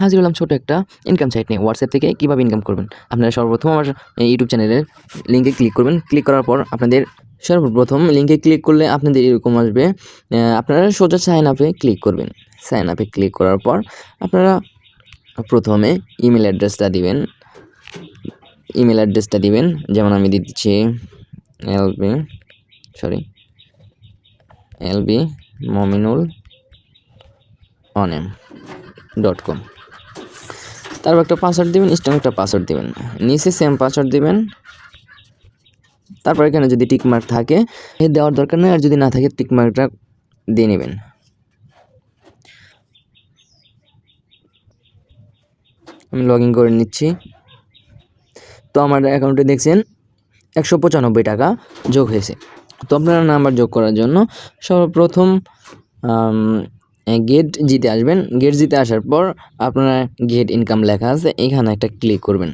হাজির হলাম ছোটো একটা ইনকাম সাইট নিয়ে। হোয়াটসঅ্যাপ থেকে কীভাবে ইনকাম করবেন? আপনারা সর্বপ্রথম আমার ইউটিউব চ্যানেলের লিঙ্কে ক্লিক করবেন। ক্লিক করার পর আপনাদের সর্বপ্রথম লিঙ্কে ক্লিক করলে আপনাদের এরকম আসবে আপনারা সোজা সাইন আপে ক্লিক করবেন। সাইন আপে ক্লিক করার পর আপনারা প্রথমে ইমেল অ্যাড্রেসটা দিবেন। ইমেল অ্যাড্রেসটা দিবেন। যেমন আমি দিচ্ছি এলবি সরি এলবি মমিনুল অনেম ডট কম তারপর একটা পাসওয়ার্ড দিবেন স্ট্রং একটা পাসওয়ার্ড দিবেন। নিচে সেম পাসওয়ার্ড দিবেন। তারপর এখানে যদি টিক মার্ক থাকে দেওয়ার দরকার নেই, আর যদি না থাকে টিক মার্কটা দিয়ে নেবেন। আমি লগ ইন করে নিচ্ছি। তো আমার অ্যাকাউন্টে দেখছেন, একশো পঁচানব্বই টাকা যোগ হয়েছে। তো আপনারা নাম্বার যোগ করার জন্য সর্বপ্রথম গেট জিতে আসবেন। গেট জিতে আসার পর আপনারা গেট ইনকাম লেখা আছে, এখানে একটা ক্লিক করবেন।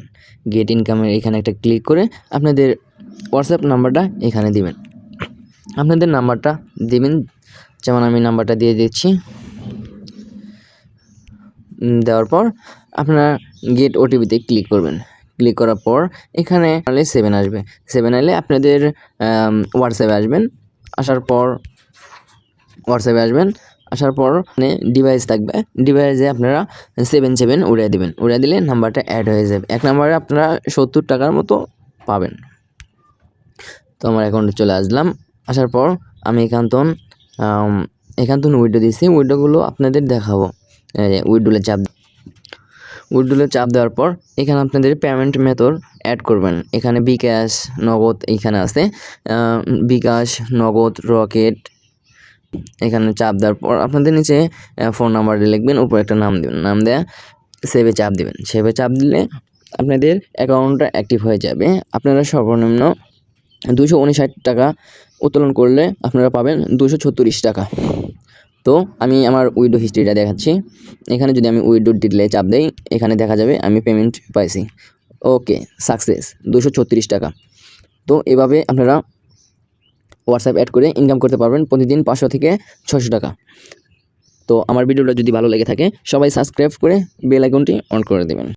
গেট ইনকামের এখানে একটা ক্লিক করে আপনাদের হোয়াটসঅ্যাপ নাম্বারটা এখানে দিবেন। আপনাদের নাম্বারটা দিবেন, যেমন আমি নাম্বারটা দিয়ে দিচ্ছি। দেওয়ার পর আপনারা গেট ওটিপিতে ক্লিক করবেন। ক্লিক করার পর এখানে আলে সেভেন আসবে। সেভেন এলে আপনাদের হোয়াটসঅ্যাপে আসবেন। আসার পর হোয়াটসঅ্যাপে আসবেন। আসার পর মানে ডিভাইস থাকবে। ডিভাইসে আপনারা সেভেন সেভেন উড়িয়ে দেবেন। উড়িয়ে দিলে নাম্বারটা অ্যাড হয়ে যাবে। এক নাম্বারে আপনারা সত্তর টাকার মতো পাবেন। তো আমার অ্যাকাউন্টে চলে আসলাম। আসার পর আমি এখানতন এখানতন উইডো দিয়েছি। উইডোগুলো আপনাদের দেখাবো। উইডোলে চাপ উইডোলে চাপ দেওয়ার পর এখানে আপনাদের পেমেন্ট মেথড অ্যাড করবেন। এখানে বিকাশ, নগদ এইখানে আছে। বিকাশ, নগদ রকেট এখানে চাপ দেওয়ার পর আপনাদের নিচে ফোন নাম্বার লিখবেন, উপরে একটা নাম দেবেন, নাম দেয়া সেভে চাপ দেবেন। সেভে চাপ দিলে আপনাদের অ্যাকাউন্টটা অ্যাক্টিভ হয়ে যাবে। আপনারা সর্বনিম্ন দুশো উনষাট টাকা উত্তোলন করলে আপনারা পাবেন দুশো ছত্রিশ টাকা। তো আমি আমার উইডো হিস্ট্রিটা দেখাচ্ছি। এখানে যদি আমি উইডো ডিটেলে চাপ দেই, এখানে দেখা যাবে আমি পেমেন্ট পাইছি। ওকে সাকসেস দুশো টাকা। তো এভাবে আপনারা হোয়াটসঅ্যাপ অ্যাড করে ইনকাম করতে পারবেন প্রতিদিন পাঁচশো থেকে ছশো টাকা। তো আমার ভিডিওটা যদি ভালো লেগে থাকে, সবাই সাবস্ক্রাইব করে বেল আইকনটি অন করে দেবেন।